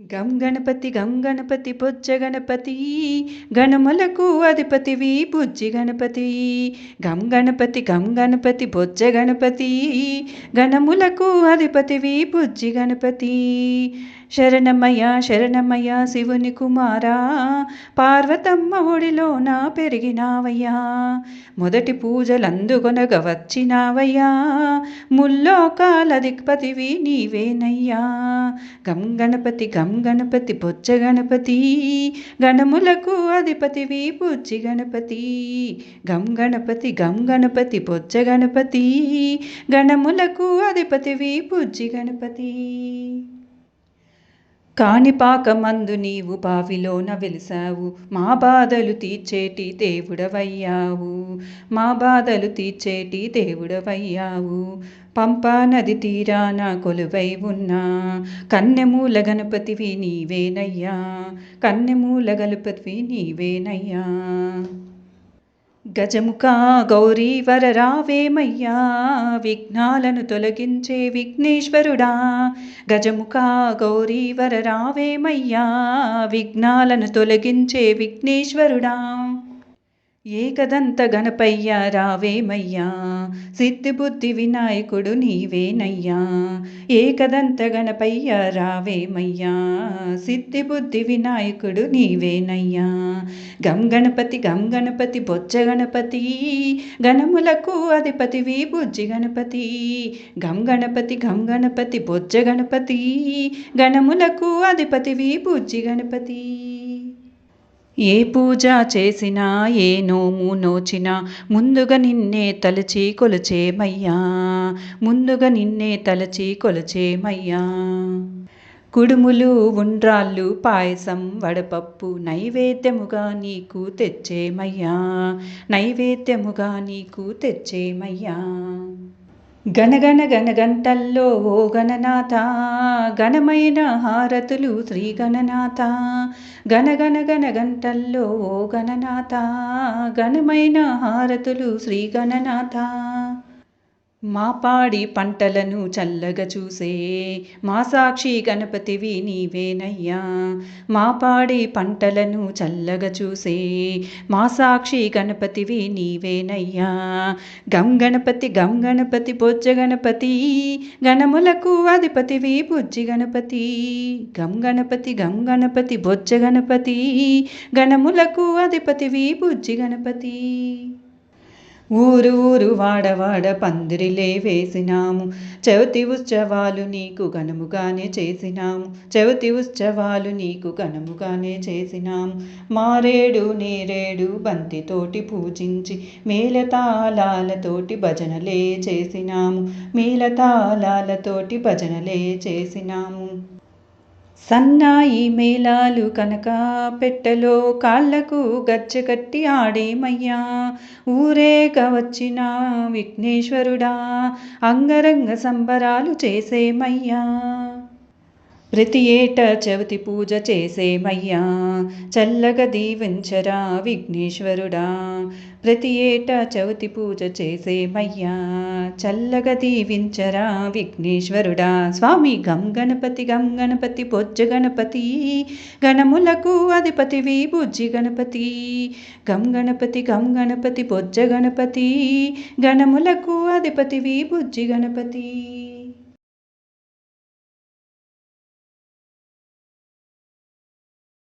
గం గణపతి గం గణపతి బొజ్జ గణపతి. గణములకు అధిపతివి బుజ్జి గణపతి. గం గణపతి గం గణపతి బొజ్జ గణపతి. గణములకు అధిపతివి బుజ్జి గణపతి. శరణమయ్య శరణమయ్య శివుని కుమారా పార్వతమ్మ ఒడిలోన పెరిగినావయ్యా. మొదటి పూజలందుకొనగ వచ్చినావయ్యా. ముల్లోకాలధిపతివి నీవేనయ్యా. గం గణపతి గం గణపతి బొచ్చ గణపతి గణములకు అధిపతివి బుజ్జి గణపతి. గం గణపతి గం గణపతి బొచ్చ గణపతి గణములకు అధిపతివి బుజ్జి గణపతి. కాణిపాకమందు నీవు బావిలోన వెలిసావు. మా బాధలు తీర్చేటి దేవుడవయ్యావు. మా బాధలు తీర్చేటి దేవుడవయ్యావు. పంపా నది తీరాన కొలువై ఉన్నా. కన్నెమూల గణపతివి నీవేనయ్యా. కన్నెమూల గణపతివి నీవేనయ్యా. గజముఖ గౌరీ వరరావేమయ్యా విఘ్నాలను తొలగించే విఘ్నేశ్వరుడా. గజముఖ గౌరీ వరరావేమయ్యా విఘ్నాలను తొలగించే విఘ్నేశ్వరుడా. ఏకదంత గణపయ్య రావేమయ్యా సిద్ధిబుద్ధి వినాయకుడు నీవేనయ్యా ఏకదంత గణపయ్య రావేమయ్యా సిద్ధిబుద్ధి వినాయకుడు నీవేనయ్యా గం గణపతి గం గణపతి బొజ్జ గణపతి గణములకు అధిపతివి బుజ్జి గణపతి. గం గణపతి గం గణపతి బొజ్జ గణపతి గణములకు అధిపతివి బుజ్జి గణపతి. ఏ పూజ చేసినా ఏ నోము నోచినా ముందుగా నిన్నే తలచి కొలచేమయ్యా ముందుగా నిన్నే తలచి కొలచేమయ్యా కుడుములు ఉండ్రాళ్ళు పాయసం వడపప్పు నైవేద్యముగా నీకు తెచ్చేమయ్యా నైవేద్యముగా నీకు తెచ్చేమయ్యా గణగణ గణగంటల్లో ఓ గణనాథ గణమైన హారతులు శ్రీ గణనాథ గణగణ గణగంటల్లో ఓ గణనాథ గణమైన హారతులు శ్రీ గణనాథ మా పాడి పంటలను చల్లగా చూసే. మా సాక్షి గణపతివి నీవేనయ్యా. మా పాడి పంటలను చల్లగా చూసే. మా సాక్షి గణపతివి నీవేనయ్యా. గం గణపతి గం గణపతి బొజ్జ గణపతి. గణములకు అధిపతివి బుజ్జి గణపతి. గం గణపతి గం గణపతి బొజ్జ గణపతి. గణములకు అధిపతివి బుజ్జి గణపతి. ఊరు ఊరు వాడవాడ పందిరిలే వేసినాము. చవితి ఉత్సవాలు నీకు ఘనముగానే చేసినాము. చవితి ఉత్సవాలు నీకు ఘనముగానే చేసినాము. మారేడు నేరేడు బంతితోటి పూజించి మేళతాళాలతోటి భజనలే చేసినాము. మేళతాళాలతోటి భజనలే చేసినాము. సన్నాయి మేళాలు కనుక పెట్టెలో కాళ్ళకు గచ్చకట్టి ఆడేమయ్యా? ఊరేగ వచ్చిన విఘ్నేశ్వరుడా అంగరంగ సంబరాలు చేసేమయ్యా? ప్రతి ఏట చవితి పూజ చేసేమయ్యా చల్లగా దీవించరా విఘ్నేశ్వరుడా. ప్రతి ఏట చవితి పూజ చేసేమయ్యా చల్లగా దీవించరా విఘ్నేశ్వరుడా. స్వామి గం గణపతి గం గణపతి బొజ్జ గణపతి గణములకు అధిపతివి బుజ్జి గణపతి. గం గణపతి గం గణపతి బొజ్జ గణపతి గణములకు అధిపతివి బుజ్జి గణపతి.